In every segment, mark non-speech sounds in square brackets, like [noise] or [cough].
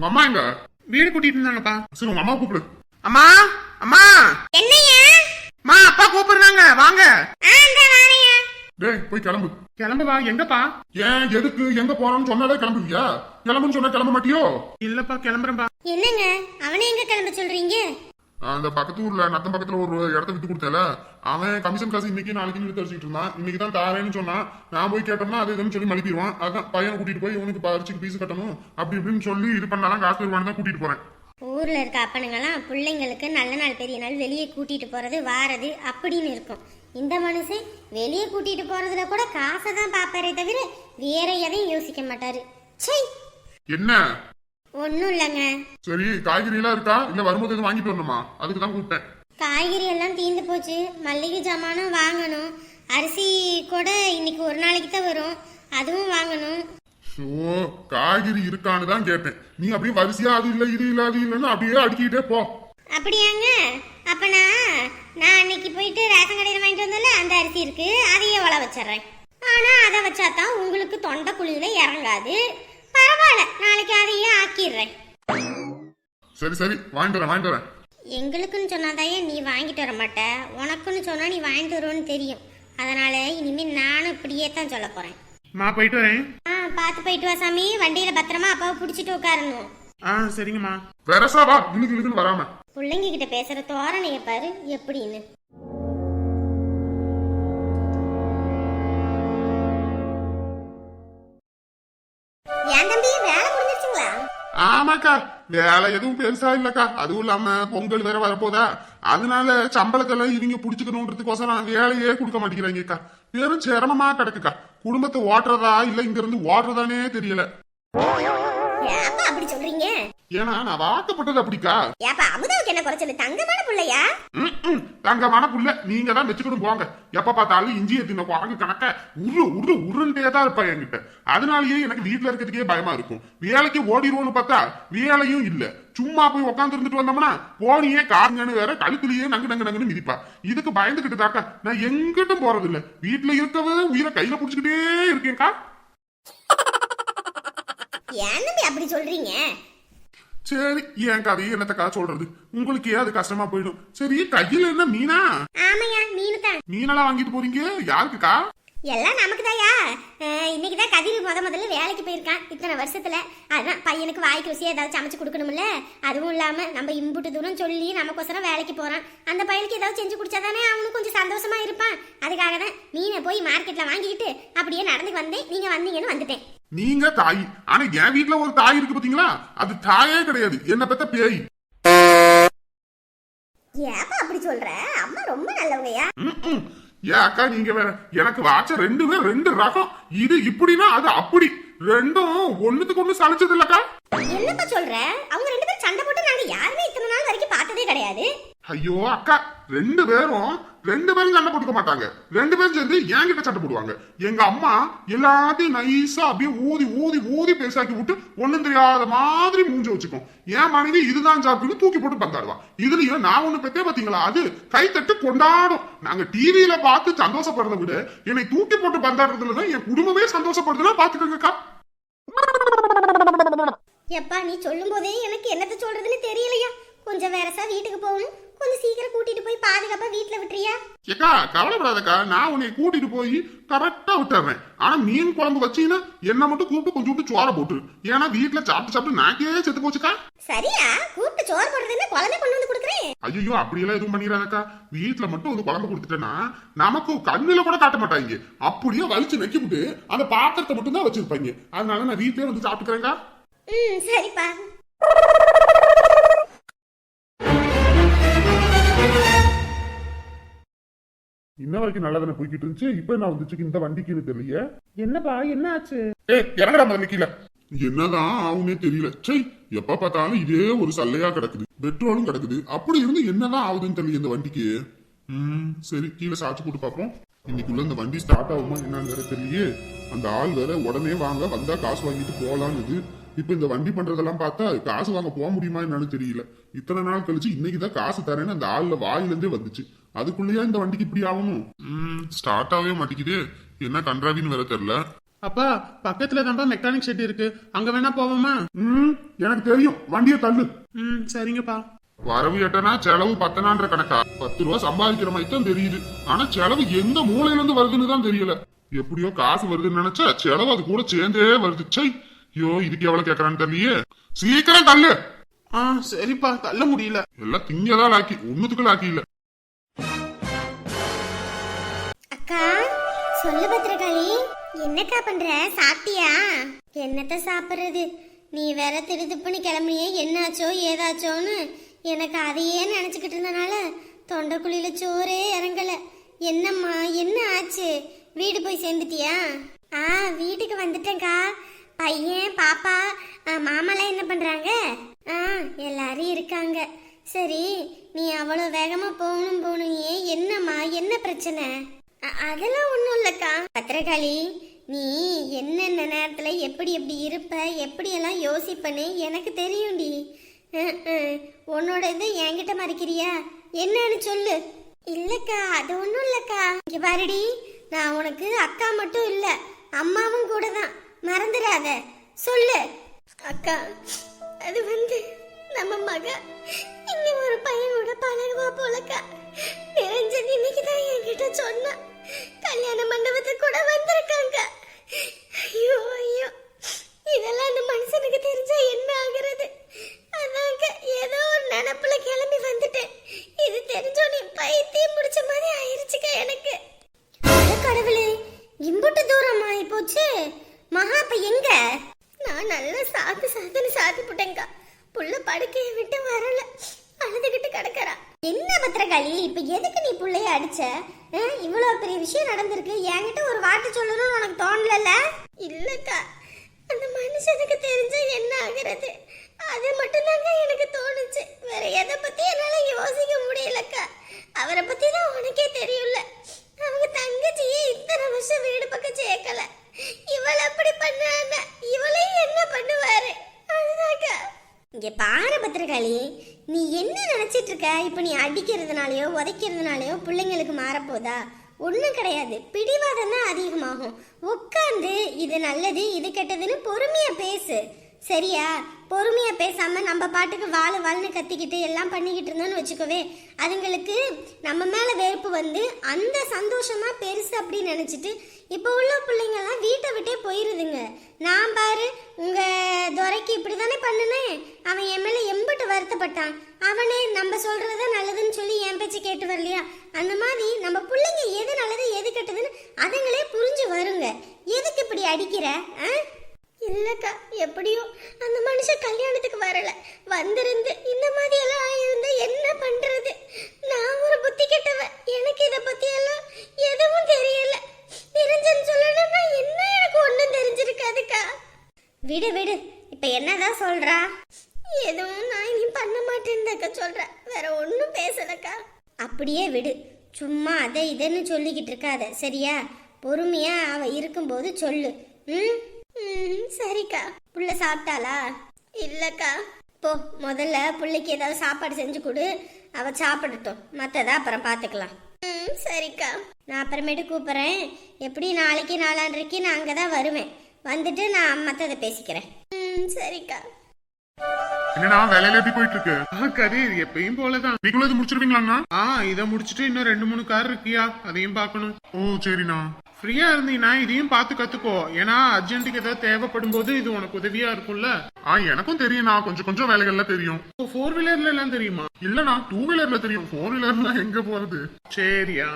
உங்க அம்மா எங்க? வீடு கூட்டிட்டு இருந்தாங்கப்பா. சரி உங்க அம்மா கூப்பிடு. அம்மா அம்மா. என்னையா அம்மா அப்பா கூப்பிடுறாங்க. வாங்க. டேய் போய் கிளம்பு. கிளம்புவா? எங்கப்பா? ஏன் எதுக்கு? எங்க போறோம்னு சொன்னாலே கிளம்புவியா? கிளம்புன்னு சொன்னா கிளம்ப மாட்டியோ? இல்லப்பா கிளம்புறேன்பா. என்னங்க? அவனை எங்க கிளம்ப சொல்றீங்க? அந்த பக்கத்து ஊர்ல நத்தம் பக்கத்துல ஒரு இடத்த விட்டு கொடுத்தல அவன் கமிஷன் காசு இன்னைக்கு நாளைக்கு எடுத்து வச்சுட்டு இருந்தான். இன்னைக்கு தான் தாரேன்னு சொன்னான் நான் போய் கேட்டோம்னா அது இதுன்னு சொல்லி மழுப்பிடுவான் அதான் பையனை கூட்டிட்டு போய் இவனுக்கு பரிச்சுக்கு பீஸ் கட்டணும் அப்படி இப்படின்னு சொல்லி இது பண்ணாலும் காசு தருவான்னு தான் கூட்டிட்டு போறேன். ஊர்ல இருக்க அப்பனுங்கெல்லாம் பிள்ளைங்களுக்கு நல்ல நாள் பெரிய நாள் வெளியே கூட்டிட்டு போறது வாரது அப்படின்னு இருக்கும். இந்த மனுஷன் வெளியே கூட்டிட்டு போறதுல கூட காசை தான் பாப்பாரே தவிர வேற எதையும் யோசிக்க மாட்டாரு. என்ன? ஒன்றும் இல்லைங்க. சரி காய்கறி எல்லாம் இருக்கா? இல்ல வரும்போது எதுவும் வாங்கிட்டு வரணுமா? அதுக்கு தான் கூப்பிட்டேன். காய்கறி எல்லாம் தீந்து போச்சு. மல்லிகை ஜாமானும் வாங்கணும். அரிசி கூட இன்னைக்கு ஒரு நாளைக்கு தான் வரும். அதுவும் வாங்கணும். ஸோ காய்கறி இருக்கான்னு தான் கேட்டேன். நீ அப்படியே வரிசையா அது இல்ல இது இல்ல அது இல்லைன்னு அப்படியே அடுக்கிட்டே போ. அப்படியாங்க? அப்ப நான் நான் அன்னைக்கு போயிட்டு ரேஷன் கடையில் வாங்கிட்டு வந்தல அந்த அரிசி இருக்கு. அதையே வள வச்சிடுறேன். ஆனா அதை வச்சா தான் உங்களுக்கு தொண்டை குழியில இறங்காது. பரவாயில்ல நாளைக்கு அதையே ஆக்கிடுறேன். சரி சரி. வாங்கிட்டு வரேன் வாங்கிட்டு வரேன். எங்களுக்குன்னு சொன்னாதாயே நீ வாங்கிட்டு வர மாட்ட. உனக்குன்னு சொன்னா நீ வாங்கிட்டு வருவோன்னு தெரியும். அதனால இனிமே நானும் இப்படியே தான் சொல்ல போறேன். மா போயிட்டு வரேன். ஆ பார்த்து போயிட்டு வா சாமி. வண்டியில பத்திரமா அப்பாவை பிடிச்சிட்டு உட்காரணும். ஆ சரிங்கம்மா. பெருசா வா. இழுக்குன்னு வராம. பிள்ளைங்க கிட்ட பேசுற தோரணைய பாரு. எப்படின்னு. ஆமாக்கா. வேலை எதுவும் பெருசா இல்லக்கா. அதுவும் இல்லாம பொங்கல் வேற வரப்போதா. அதனால சம்பளத்தெல்லாம் இவங்க புடிச்சுக்கணுன்றதுக்கோசரம் வேலையே கொடுக்க மாட்டேங்கிறாங்கக்கா. வெறும் சிரமமா கிடக்குக்கா. குடும்பத்தை ஓட்டுறதா இல்ல இங்க இருந்து ஓட்டுறதானே தெரியல. ஏப்பா அப்படி சொல்றீங்க? ஏன்னா நான் வாக்கப்பட்டது அப்படிக்கா. ஏப்பா அமுதாவுக்கு என்ன குறைச்சல்? தங்கமான பிள்ளையா. தங்கமான புள்ள. நீங்க தான் வச்சுக்கணும் போங்க. எப்ப பார்த்தாலும் இஞ்சியை தின்ன குரங்கு கணக்க உரு உரு உருண்டே தான் இருப்பா என்கிட்ட. அதனாலயே எனக்கு வீட்டுல இருக்கிறதுக்கே பயமா இருக்கும். வேலைக்கு ஓடிடுவோம்னு பார்த்தா வேலையும் இல்ல. சும்மா போய் உட்காந்து இருந்துட்டு வந்தோம்னா போனியே காருங்கன்னு வேற கழுத்துலயே நங்கு நங்கு நங்குன்னு மிதிப்பா. இதுக்கு பயந்துகிட்டு தாக்கா நான் எங்கிட்டும் போறது இல்ல வீட்டுல இருக்கவே உயிரை கையில புடிச்சுக்கிட்டே இருக்கேன்க்கா. ஏன் தம்பி அப்படி சொல்றீங்க? சரி என் கதையை என்னத்தக்கா சொல்றது? உங்களுக்கு அது கஷ்டமா போயிடும். சரி கையில என்ன மீனா? ஆமையா மீனு தான் மீனெல்லாம் வாங்கிட்டு போறீங்க? யாருக்குக்கா? எல்லாம் நமக்கு தாயா இன்னைக்கு தான் கதிர் முத முதல்ல வேலைக்கு போயிருக்கான். இத்தனை வருஷத்துல. அதான் பையனுக்கு வாய்க்கு ருசியா ஏதாவது சமைச்சு கொடுக்கணும்ல? அதுவும் இல்லாம நம்ம இம்புட்டு தூரம் சொல்லி நமக்கோசரம் வேலைக்கு போறான். அந்த பையனுக்கு ஏதாவது செஞ்சு குடிச்சாதானே அவனும் கொஞ்சம் சந்தோஷமா இருப்பான். அதுக்காக தான் மீனை போய் மார்க்கெட்ல வாங்கிக்கிட்டு அப்படியே நடந்து வந்தேன். நீங்க வந்தீங்கன்னு வந்துட்டேன். நீங்க தாய். ஆனா என் வீட்ல ஒரு தாய் இருக்கு பாத்தீங்களா? அது தாயே கிடையாது. என்ன பெத்த பேய். ஏப்பா அப்படி சொல்ற? அம்மா ரொம்ப நல்லவங்கயா ஏன் அக்கா நீங்க வேற எனக்கு வாட்ச ரெண்டுமே ரெண்டு ரகம். இது இப்படின்னா அது அப்படி. ரெண்டும் ஒண்ணுத்துக்கு ஒண்ணு சளைச்சது இல்லக்கா என்னப்பா சொல்ற? அவங்க ரெண்டு பேரும் சண்டை போட்டு நாங்க யாருமே இத்தனை நாள் வரைக்கும் பார்த்ததே கிடையாது. ஐயோ அக்கா ரெண்டு பேரும் ரெண்டு பேரும் சண்டை போட்டுக்க மாட்டாங்க. ரெண்டு பேரும் சேர்ந்து என்கிட்ட சண்டை போடுவாங்க. எங்க அம்மா எல்லாத்தையும் நைஸா அப்படியே ஊதி ஊதி ஊதி பெருசாக்கி விட்டு ஒண்ணும் தெரியாத மாதிரி மூஞ்ச வச்சுக்கும். என் மனைவி இதுதான் சாப்பிட்டு தூக்கி போட்டு பந்தாடுவான் இதுலயும் நான் ஒண்ணு பெத்தே பாத்தீங்களா? அது கை தட்டு கொண்டாடும். நாங்க டிவியில பார்த்து சந்தோஷப்படுறதை விட என்னை தூக்கி போட்டு பந்தாடுறதுல தான் என் குடும்பமே சந்தோஷப்படுதுன்னா பாத்துக்கோங்கக்கா எப்பா நீ சொல்லும் போதே எனக்கு என்னத்த சொல்றதுன்னு தெரியலையா? கொஞ்சம் வேறசா வீட்டுக்கு போகணும். சீக்கிரம் கூட்டிட்டு போய் பாதுகாப்பா வீட்டுல விட்டுறியா? ஏக்கா கவலைப்படாதக்கா. நான் உன்னை கூட்டிட்டு போய் கரெக்டா விட்டுறேன். ஆனா மீன் குழம்பு வச்சீங்கன்னா என்ன மட்டும் கூப்பிட்டு கொஞ்சோண்டு சோற போட்டுரு ஏன்னா வீட்டுல சாப்பிட்டு சாப்பிட்டு நாக்கே செத்து போச்சுக்கா. சரியா? கூப்பிட்டு சோறு போடுறதுன்னு குழந்தை கொண்டு வந்து கொடுக்குறேன்? ஐயோ அப்படியெல்லாம் எதுவும் பண்ணிடாதக்கா. வீட்டுல மட்டும் வந்து குழம்பு கொடுத்துட்டேன்னா நமக்கு கண்ணுல கூட காட்ட மாட்டாங்க. அப்படியே வலிச்சு நக்கி விட்டு அந்த பாத்திரத்தை மட்டும் தான் வச்சிருப்பாங்க. அதனால நான் வீட்லயே வந்து சாப்பிட்டுக்கிறேங்க ம் சரிப்பா. இன்ன வரைக்கும் நல்லா தானே போய்கிட்டு இருந்துச்சு? இப்ப என்ன வந்துச்சு இந்த வண்டிக்குன்னு தெரியலையே என்னப்பா என்ன ஆச்சு? ஏய் இறங்கடா முதல்ல கீழே. என்னதான் ஆகுனே தெரியல. சை எப்ப பார்த்தாலும் இதே ஒரு சல்லையா கிடக்குது. பெட்ரோலும் கிடக்குது. அப்படி இருந்து என்னதான் ஆகுதுன்னு தெரியல இந்த வண்டிக்கு. ம் சரி கீழே சாச்சு போட்டு பார்ப்போம். இன்னைக்குள்ள இந்த வண்டி ஸ்டார்ட் ஆகுமா என்னன்னு வேற தெரியலையே. அந்த ஆள் வேற உடனே வாங்க வந்தா காசு வாங்கிட்டு போலான்னு இப்ப இந்த வண்டி பண்றதெல்லாம் பார்த்தா காசு வாங்க போக முடியுமா என்னன்னு தெரியல. இத்தனை நாள் கழிச்சு இன்னைக்கு தான் காசு தரேன்னு அந்த ஆள்ல வாயில இருந்தே வந்துச்சு. அதுக்குள்ளேயே இந்த வண்டிக்கு இப்படி ஆகணும்? ம். ஸ்டார்ட் ஆகவே மாட்டேங்குது. என்ன கன்றாவின்னு வேற தெரியல அப்பா பக்கத்துல தான்ப்பா மெக்கானிக் ஷெட் இருக்கு. அங்க வேணா போவோமா? ம் எனக்கு தெரியும். வண்டியை தள்ளு. ம் சரிங்கப்பா. வரவு எட்டனா செலவு பத்தனான்ற கணக்கா? பத்து ரூபா சம்பாதிக்கிற மாதிரி தான் தெரியுது. ஆனா செலவு எந்த மூலையில இருந்து வருதுன்னு தான் தெரியல. எப்படியோ காசு வருதுன்னு நினைச்சா செலவு அது கூட சேர்ந்தே வருது. சை ஐயோ இதுக்கு எவ்வளவு கேக்குறான்னு தெரியலையே. சீக்கிரம் தள்ளு. ஆ சரிப்பா. தள்ள முடியல. எல்லாம் திங்கதான் லாக்கி ஒண்ணுத்துக்கு லாக்கி இல்ல அக்கா. சொல்லு பத்திரகாளி. என்னக்கா பண்ற? சாப்பிட்டியா? என்னத்த சாப்பிடுறது? நீ வேற திருதுப்புன்னு கிளம்பினியே. என்னாச்சோ ஏதாச்சோன்னு எனக்கு அதையே நினைச்சுக்கிட்டு இருந்தனால தொண்டைக்குழியில சோறே இறங்கல. என்னம்மா என்ன ஆச்சு? வீடு போய் சேர்ந்துட்டியா? ஆ வீட்டுக்கு வந்துட்டேங்க்கா பையன் பாப்பா ஆ, மாமாலாம் என்ன பண்றாங்க? ஆ எல்லாரும் இருக்காங்க. சரி நீ அவ்வளோ வேகமாக போகணும் போகணுயே என்னம்மா என்ன பிரச்சனை? அதெல்லாம் ஒன்றும் இல்லைக்கா. பத்திரகாளி நீ என்னென்ன நேரத்தில் எப்படி எப்படி இருப்ப எப்படியெல்லாம் யோசிப்பன்னு எனக்கு தெரியும்டி. உன்னோட இது என்கிட்ட மறைக்கிறியா? என்னன்னு சொல்லு. இல்லைக்கா அது ஒன்றும் இல்லைக்கா. இங்கே பாருடி நான் உனக்கு அக்கா மட்டும் இல்லை அம்மாவும் கூட தான் மறந்துடாத. சொல்லு. அக்கா அது வந்து நம்ம மக இங்க ஒரு பையனோட பழகுவா போலக்கா. நிரஞ்சன் இன்னைக்கு தான் என்கிட்ட சொன்னான் கல்யாண மண்டபத்துக்கு கூட வந்திருக்காங்க ஐயோ ஐயோ இதெல்லாம் அந்த மனுஷனுக்கு தெரிஞ்சா என்ன ஆகுறது அதாங்க ஏதோ ஒரு நினப்புல கிளம்பி வந்துட்டேன் இது தெரிஞ்சோன்னே பைத்தியம் முடிச்ச மாதிரி ஆயிருச்சுக்கா எனக்கு அட கடவுளே இம்புட்டு தூரம் ஆகி போச்சு மகா இப்ப எங்க நான் நல்லா சாத்து சாத்துன்னு சாத்தி போட்டேங்க்கா புள்ள படுக்கையை விட்டு வரல அழுதுகிட்டு கிடக்கறா என்ன பத்திரகாளி இப்ப எதுக்கு நீ புள்ளைய அடிச்ச அஹ், இவ்வளவு பெரிய விஷயம் நடந்திருக்கு. என்கிட்ட ஒரு வார்த்தை சொல்லணும்னு உனக்கு தோணலல்ல? இல்லக்கா. அந்த மனுஷனுக்கு தெரிஞ்சா என்ன ஆகுறது? அது மட்டும்தாங்க எனக்கு தோணுச்சு. வேற எதை பத்தி என்னால யோசிக்க முடியலக்கா. அவரை பத்தி தான் உனக்கே தெரியும்ல. அவங்க தங்கச்சியே இத்தனை வருஷம் வீடு பக்கம் சேர்க்கல. இவள் அப்படி பண்ணாங்க இவளையும் என்ன பண்ணுவாரு? அதுதாக்கா இங்க பாரு பத்திரகாளி நீ என்ன நினைச்சிட்டு இருக்க? இப்ப நீ அடிக்கிறதுனாலயோ உதைக்கிறதுனாலயோ பிள்ளைங்களுக்கு மாறப்போதா? ஒன்றும் கிடையாது. பிடிவாதம் தான் அதிகமாகும். உட்காந்து இது நல்லது இது கெட்டதுன்னு பொறுமையா பேசு. சரியா? பொறுமையா பேசாம நம்ம பாட்டுக்கு வாழ வாழ்னு கத்திக்கிட்டு எல்லாம் பண்ணிக்கிட்டு இருந்தோம்னு வச்சுக்கோவே அதுங்களுக்கு நம்ம மேல வெறுப்பு வந்து அந்த சந்தோஷமா பெருசு அப்படின்னு நினைச்சிட்டு இப்போ உள்ள பிள்ளைங்கெல்லாம் வீட்டை விட்டே போயிருதுங்க. நான் பாரு உங்க துறைக்கு இப்படிதானே பண்ணுனேன். அவன் என் மேலே வருத்தப்பட்டான். அவனே நம்ம சொல்றத நல்லதுன்னு சொல்லி என் பேச்சு கேட்டு வரலையா? அந்த மாதிரி நம்ம பிள்ளைங்க எது நல்லது எது கெட்டதுன்னு அதுங்களே புரிஞ்சு வருங்க. எதுக்கு இப்படி அடிக்கிற இல்லக்கா எப்படியோ அந்த மனுஷன் கல்யாணத்துக்கு வரல. வந்திருந்து இந்த மாதிரி எல்லாம் ஆயிருந்தா என்ன பண்றது? நான் ஒரு புத்தி கெட்டவ எனக்கு இதை பத்தி எல்லாம் எதுவும் தெரியல. நிரஞ்சன் சொல்லணும்னா என்ன எனக்கு ஒண்ணும் தெரிஞ்சிருக்காதுக்கா. விடு விடு. இப்ப என்னதான் சொல்றா? எதுவும் நான் இனி பண்ண மாட்டேன்தாக்கா சொல்கிறேன் வேற ஒன்றும் பேசலக்கா அப்படியே விடு. சும்மா அதை இதன்னு சொல்லிக்கிட்டு இருக்காத சரியா? பொறுமையா அவ இருக்கும்போது சொல்லு. ம்? ம், சரிக்கா. புள்ள சாப்பிட்டாளா? இல்லைக்கா. போ முதல்ல பிள்ளைக்கு ஏதாவது சாப்பாடு செஞ்சு கொடு. அவ சாப்பிடட்டும். மற்றதை அப்புறம் பார்த்துக்கலாம் ம் சரிக்கா. நான் அப்புறமேட்டு கூப்பிட்றேன். எப்படி நாளைக்கு நாளான்றைக்கு நான் அங்கே தான் வருவேன். வந்துட்டு நான் மற்றதை பேசிக்கிறேன். ம் சரிக்கா. என்னடா வேலையில எப்படி போயிட்டு இருக்கு ஆ கரீர் எப்பயும் போலதான். நீங்களும் இது முடிச்சிருவீங்களாண்ணா ஆ இதை முடிச்சுட்டு இன்னும் ரெண்டு மூணு கார் இருக்கியா? அதையும் பார்க்கணும். ஓ சரிண்ணா. ஃப்ரீயா இருந்தீங்கன்னா இதையும் பார்த்து கத்துக்கோ. ஏன்னா அர்ஜென்ட்டுக்கு ஏதாவது தேவைப்படும் போது இது உனக்கு உதவியா இருக்கும்ல. ஆ எனக்கும் தெரியும்ண்ணா. கொஞ்சம் கொஞ்சம் வேலைகள்லாம் தெரியும். ஃபோர் வீலர்ல எல்லாம் தெரியுமா? இல்லண்ணா டூ வீலர்ல தெரியும். ஃபோர் வீலர்ல எங்க போறது? சரியா.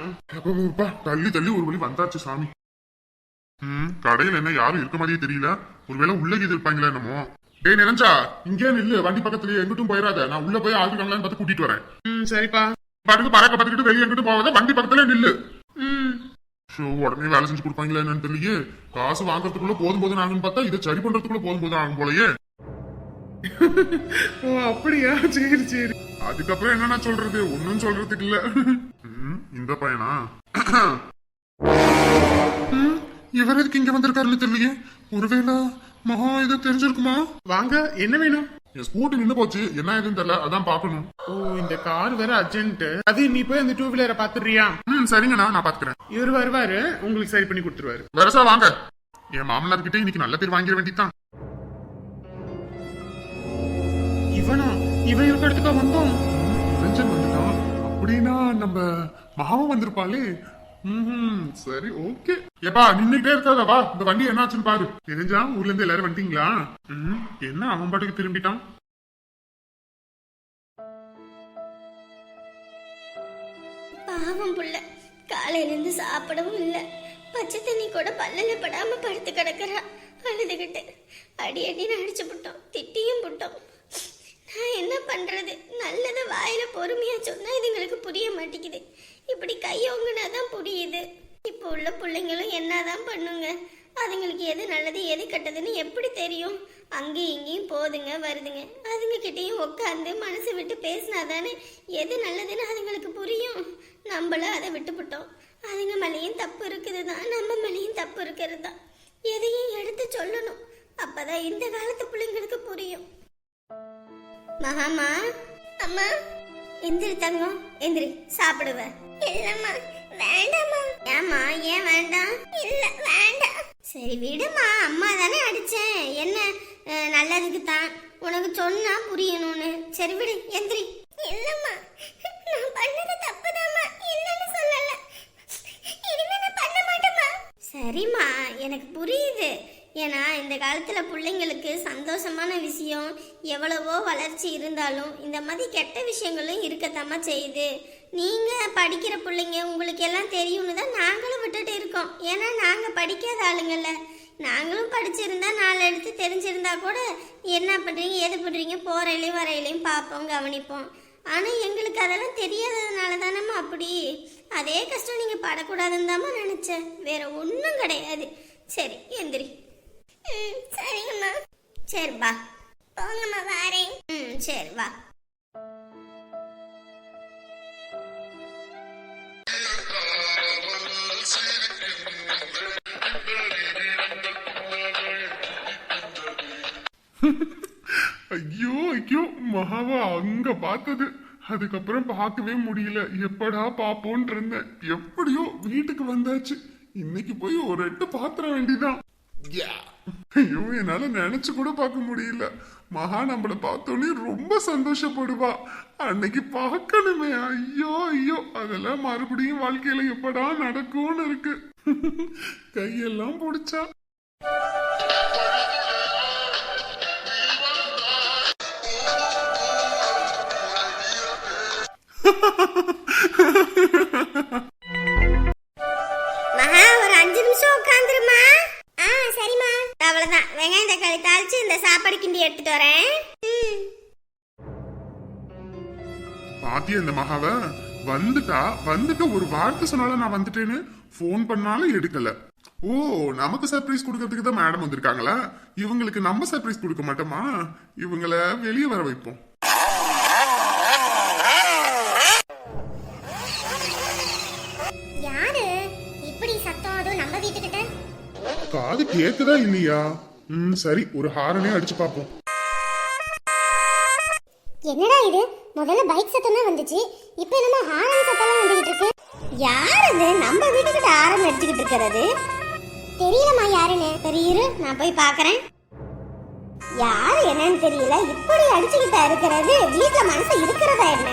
தள்ளி தள்ளி ஒரு வழி வந்தாச்சு சாமி. ம் கடையில என்ன யாரும் இருக்க மாதிரியே தெரியல. ஒருவேளை உள்ள இருப்பாங்களா என்னமோ? டேய் நிரஞ்சா இங்கே நில்லு. வண்டி பக்கத்துலயே எங்கிட்டும் போயிடாத நான் உள்ள போய் ஆகிருக்காங்களான்னு பார்த்து கூட்டிட்டு வரேன். ம் சரிப்பா. பாட்டுக்கு பறக்க பார்த்துக்கிட்டு வெளியே எங்கிட்டும் போகாத வண்டி பக்கத்துல நில்லு. ம். ஷோ உடனே வேலை செஞ்சு கொடுப்பாங்களா என்னன்னு தெரியலையே. காசு வாங்குறதுக்குள்ள போதும் போதும் ஆகும்னு பார்த்தா இதை சரி பண்றதுக்குள்ள போதும் போதும் ஆகும் போலயே. ஓ அப்படியா? சரி சரி. அதுக்கப்புறம் என்னன்னா சொல்றது? ஒன்னும் சொல்றதுக்கு இல்ல. இந்த பையனா? இவர் எதுக்கு இங்க வந்திருக்காருன்னு தெரியலையே. ஒருவேளை மகா இது தெரிஞ்சிருக்குமா? வாங்க என்ன வேணும்? என் ஸ்கூட்டி நின்னு போச்சு. என்ன ஏதுன்னு தெரியல. அதான் பாக்கணும் ஓ இந்த கார் வேற அர்ஜென்ட் அது நீ போய் அந்த டூ வீலரை பாத்துறியா ம் சரிங்கண்ணா நான் பாத்துக்கிறேன் இவர் வருவாரு. உங்களுக்கு சரி பண்ணி கொடுத்துருவாரு. வரசா வாங்க. என் மாமனார் கிட்ட இன்னைக்கு நல்ல பேர் வாங்கிட வேண்டியதான் இவனா? இவன் இருக்க இடத்துக்கா வந்தோம். வந்துட்டான். அப்படின்னா நம்ம மாவன் வந்திருப்பாளே. ம்ஹும், சரி ஓகே. ஏப்பா நின்னுட்டே இருக்காத வா. இந்த வண்டி என்னாச்சுன்னு பாரு. தெரிஞ்சா ஊர்ல இருந்து எல்லாரும் வந்துட்டீங்களா? ம், என்ன அவன் பாட்டுக்கு திரும்பிட்டான்? பாவம் புள்ள. காலையில இருந்து சாப்பிடவும் இல்லை. பச்சை தண்ணி கூட பல்லல படாம படுத்து கிடக்குறா. அழுதுகிட்டு அடி அடின்னு அடிச்சு புட்டோம். திட்டியும் புட்டோம். நான் என்ன பண்றது? நல்லதை வாயில பொறுமையா சொன்னா இதுங்களுக்கு புரிய மாட்டேங்குது. இப்படி கையோங்கினா தான் புரியுது. இப்போ உள்ள பிள்ளைங்களும் என்னதான் பண்ணுங்க? அதுங்களுக்கு எது நல்லது எது கெட்டதுன்னு எப்படி தெரியும்? அங்கேயும் இங்கேயும் போதுங்க வருதுங்க. அதுங்க கிட்டேயும் உட்காந்து மனசு விட்டு பேசினாதானே எது நல்லதுன்னு அதுங்களுக்கு புரியும். நம்மளும் அதை விட்டுவிட்டோம் அதுங்க மேலேயும் தப்பு இருக்குது தான் நம்ம மேலேயும் தப்பு இருக்கிறது? தான் எதையும் எடுத்து சொல்லணும். அப்பதான் இந்த காலத்து பிள்ளைங்களுக்கு புரியும். மகாமா அம்மா எந்திரி தங்கம் எந்திரி சாப்பிடுவ. இல்லம்மா வேண்டாம்மா. ஏம்மா ஏன் வேண்டாம்? இல்ல வேண்டாம். சரி விடுமா அம்மா தானே அடிச்சேன். என்ன நல்லதுக்கு தான் உனக்கு சொன்னா புரியணும்னு. சரி விடு எந்திரி. இல்லம்மா நான் பண்ணது தப்புதாம்மா இல்லன்னு சொல்லல இனிமே நான் பண்ண மாட்டேம்மா சரிம்மா எனக்கு புரியுது ஏன்னா இந்த காலத்தில் பிள்ளைங்களுக்கு சந்தோஷமான விஷயம் எவ்வளவோ வளர்ச்சி இருந்தாலும் இந்த மாதிரி கெட்ட விஷயங்களும் இருக்கத்தாம்மா செய்யுது. நீங்கள் படிக்கிற பிள்ளைங்க உங்களுக்கு எல்லாம் தெரியும்னு தான் நாங்களும் விட்டுட்டு இருக்கோம். ஏன்னா நாங்கள் படிக்காத ஆளுங்கள்ல. நாங்களும் படிச்சிருந்தா நாலு எடுத்து தெரிஞ்சிருந்தா கூட என்ன பண்ணுறீங்க எது பண்ணுறீங்க போகிறையிலையும் வரையிலையும் பார்ப்போம் கவனிப்போம். ஆனால் எங்களுக்கு அதெல்லாம் தெரியாததுனால தானம்மா அப்படி. அதே கஷ்டம் நீங்கள் படக்கூடாதுன்னு தாம்மா நினச்சேன். வேற ஒன்றும் கிடையாது. சரி எந்திரி. சரிங்கம்மா. சரி வா. போங்கம்மா வாரேன். ம் சரி வா. ஐயோ ஐயோ மகாவா அங்க பார்த்தது. அதுக்கப்புறம் பார்க்கவே முடியல. எப்படா பாப்போன்னு இருந்தேன். எப்படியோ வீட்டுக்கு வந்தாச்சு. இன்னைக்கு போய் ஒரு எட்டு பாத்திர வேண்டிதான். ஐயோ என்னால நினைச்சு கூட பார்க்க முடியல. மகா நம்மள பார்த்தோன்னே ரொம்ப சந்தோஷப்படுவா. அன்னைக்கு பார்க்கணுமே. ஐயோ ஐயோ அதெல்லாம் மறுபடியும் வாழ்க்கையில எப்படா நடக்கும்னு இருக்கு. கையெல்லாம் பிடிச்சா. மகா [laughs] பாத்தியா இந்த மகாவ? வந்துட்டா வந்துட்டு ஒரு வார்த்தை சொன்னாலும் நான் வந்துட்டேன்னு ஃபோன் பண்ணாலும் எடுக்கல. ஓ நமக்கு சர்ப்ரைஸ் கொடுக்கறதுக்கு தான் மேடம் வந்திருக்காங்களா? இவங்களுக்கு நம்ம சர்ப்ரைஸ் கொடுக்க மாட்டோமா? இவங்கள வெளியே வர வைப்போம். காது கேக்குதா இல்லையா? ம் சரி ஒரு ஹாரனே அடிச்சு பார்ப்போம். என்னடா இது? முதல்ல பைக் சத்தம் தான் வந்துச்சு. இப்போ என்னமோ ஹாரன் சத்தம்லாம் வந்துகிட்டு இருக்கு? யார் அது? நம்ம வீட்டுக்கிட்ட ஹாரன் அடிச்சுக்கிட்டு இருக்கிறது. தெரியலம்மா யாருன்னு. சரி இரு நான் போய் பார்க்குறேன். யார் என்னன்னு தெரியல. இப்படி அடிச்சுக்கிட்டா இருக்கிறது? வீட்டில் மனசு இருக்கிறதா என்ன?